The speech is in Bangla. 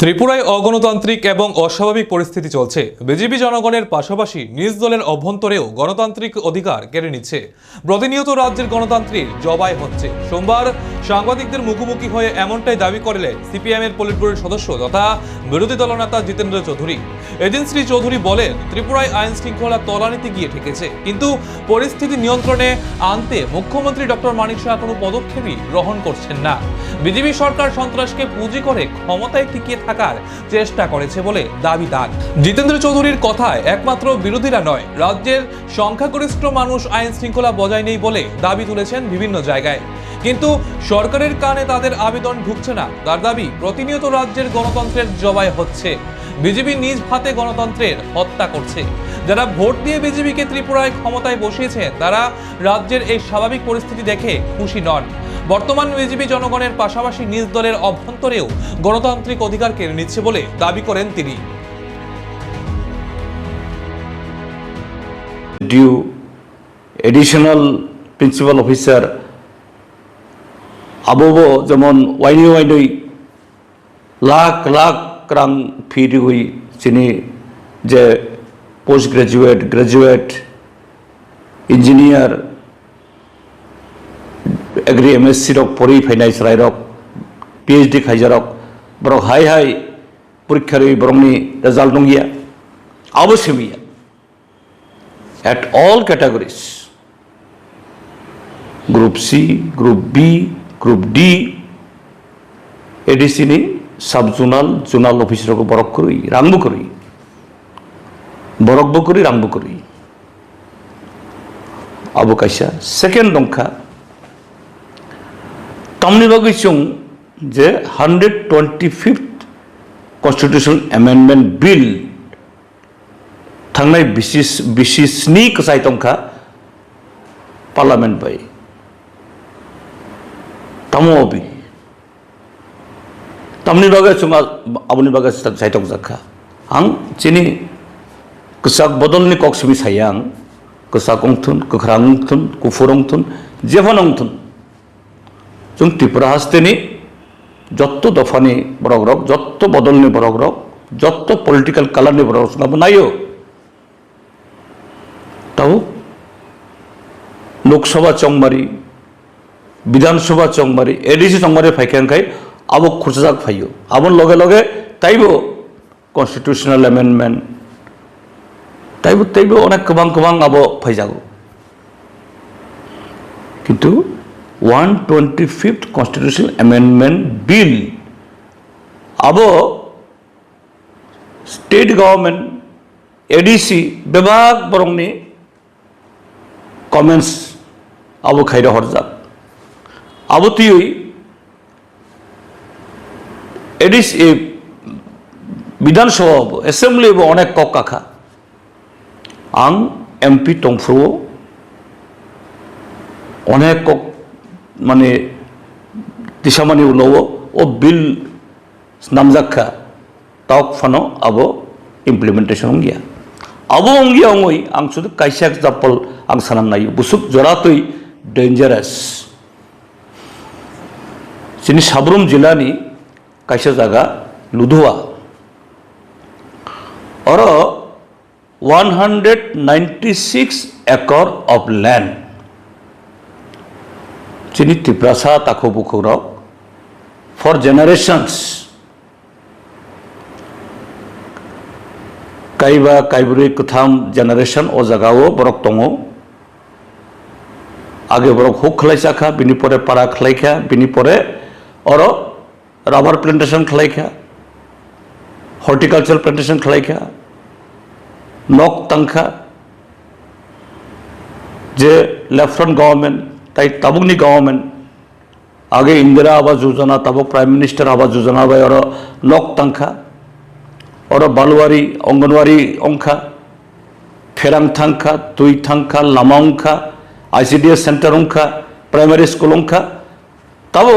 ত্রিপুরায় অগণতান্ত্রিক এবং অস্বাভাবিক পরিস্থিতি চলছে। বিজেপি জনগণের পাশাপাশি নিজ দলের অভ্যন্তরেও গণতান্ত্রিক অধিকার কেড়ে নিচ্ছে। প্রতিনিয়ত রাজ্যের গণতান্ত্রিক জবাই হচ্ছে। সোমবার সাংবাদিকদের মুখোমুখি হয়ে এমনটাই দাবি করলেন সিপিএম এর পলিট ব্যুরোর সদস্য তথা বিরোধী দলনেতা জিতেন্দ্র চৌধুরী। এদিন শ্রী চৌধুরী বলেন, ত্রিপুরায় আইন শৃঙ্খলা তলানিতে গিয়ে ঠেকেছে, কিন্তু পরিস্থিতি নিয়ন্ত্রণে আনতে মুখ্যমন্ত্রী ডক্টর মানিক শাহ কোনো পদক্ষেপই গ্রহণ করছেন না। বিজেপি সরকার সন্ত্রাসকে পুঁজি করে ক্ষমতায় টিকিয়ে থাকার চেষ্টা করেছে বলে দাবি তার। জিতেন্দ্র চৌধুরীর কথায় একমাত্র বিরোধীরা নয়, রাজ্যের সংখ্যাগরিষ্ঠ মানুষ আইন শৃঙ্খলা বজায় নেই বলে দাবি তুলেছেন বিভিন্ন জায়গায়। কিন্তু সরকারের কানে তাদের আবেদন ঢুকছে না। তার দাবি, প্রতিনিয়ত রাজ্যের গণতন্ত্রের জবাই হচ্ছে। বিজেপি নিজ হাতে গণতন্ত্রের হত্যা করছে। যারা ভোট দিয়ে বিজেপিকে ত্রিপুরায় ক্ষমতায় বসিয়েছেন তারা রাজ্যের এই স্বাভাবিক পরিস্থিতি দেখে খুশি নন। বর্তমান বিজেপি জনগণের পাশাপাশি নিজ দলের অভ্যন্তরেও গণতান্ত্রিক অধিকার কেড়ে নিচ্ছে বলে দাবি করেন তিনি। ডিউ এডিশনাল প্রিন্সিপাল officer আবব যেমন ওয়াইনি ওয়াইনই লাখ লাখ রাং ফি দিগুই চিনি যে post graduate graduate engineer, agri M S C rock, পড়ি ফাইনাই সারাই রক, পিএইচডি খাইজারক বরক হাই হাই পরীক্ষার বরংনি রেজাল্ট দंगिया অবশ্যই at all categories, group c, group b group d ADC নি সাব জোনাল জোনাল অফিসরকে বরক করি রাংবো করি বরকবো করি রাংবো করি আবু কাইসা সেকেন্ড দংখা তামনি বাগৈ চং যে hundred twenty fifth constitution amendment bill थांनाय बिसिस बिसिस्नि कसाय तंखा पार्लामेन्ट बाय තමෝපි තමනි වගේ සුම අවුනි වගේ සයිටක් දක්කා අං චිනි කුසක් බොදල්නි කොක්ෂමි සයං කුසකුන්තුන් කුඛරංතුන් কুফুরংতুন জেভনংতুন চুং ত্রিপুরা হাস্তেনি যত দফানি বরগ রক যত বদলনি বরগ রক যত পলিটিক্যাল কালারনি বরগ রক নাইও তাও লোকসভা চংমারি বিধানসভা চংমারি এডিসি চংমারি ফাইখাংখাই আবো খুরজাক ফাইও। আবন লগে লগে তাইব কনস্টিটিউশনাল এমেন্ডমেন্ট তাইব তাইব অনেক গোबां গোबां আবো ফাইজাগো। কিন্তু one twenty fifth constitutional amendment bill আবো স্টেট গভর্নমেন্ট এডিসি বিভাগ বরংনি কমেন্টস আবু খাইরা হরজাক। আবতীয় এডিস বিধানসভা এসেম্বলি এবং অনেক কক্কাখা। আং, এমপি টংফ্র অনেক কক মানে দিশামানি উলব ও বিল নামজাক্ষা টক ফানো আবো ইমপ্লিমেন্টেশন গিয়া আবো অঙ্গিয়া অঙ্গই আং শুধু কাইসাক জাপল আং সানাম নাই, বুসুক জরাতই ডেঞ্জারাস શ્રી સાબરૂમ જિલ્લાની કાશા જાગા લુધવા or 196 acre of land যিনি ত্রিপ্রাসা তাকো পুকুরক ফর জেনারেশনস। কাইবা কাইবুরি কথাম জেনারেশন ও জাগাও বরক দङ আগে বরক হুক খালাইসাখা বিনি পরে পাড়া খালাইখা বিপরে অর রাবার প্ল্যান্টেশন খেলাইখা হর্টিকালচার প্ল্যান্টেশন খেলাইখা নক তাংখা যে লেফটেন্ট গভর্নমেন্ট তাই তাবুকনি গভর্নমেন্ট আগে ইন্দিরা আবাস যোজনা তাবক প্রাইম মিনিস্টার আবাস যোজনা বাই অর নক তাংখা অর বালুয়ারি অঙ্গনওয়ারি অংখা ফেরাং থাংখা তুই থাংখা লামা অংখা আইসিডিএস সেন্টার অংখা প্রাইমারি স্কুল অংখা তাও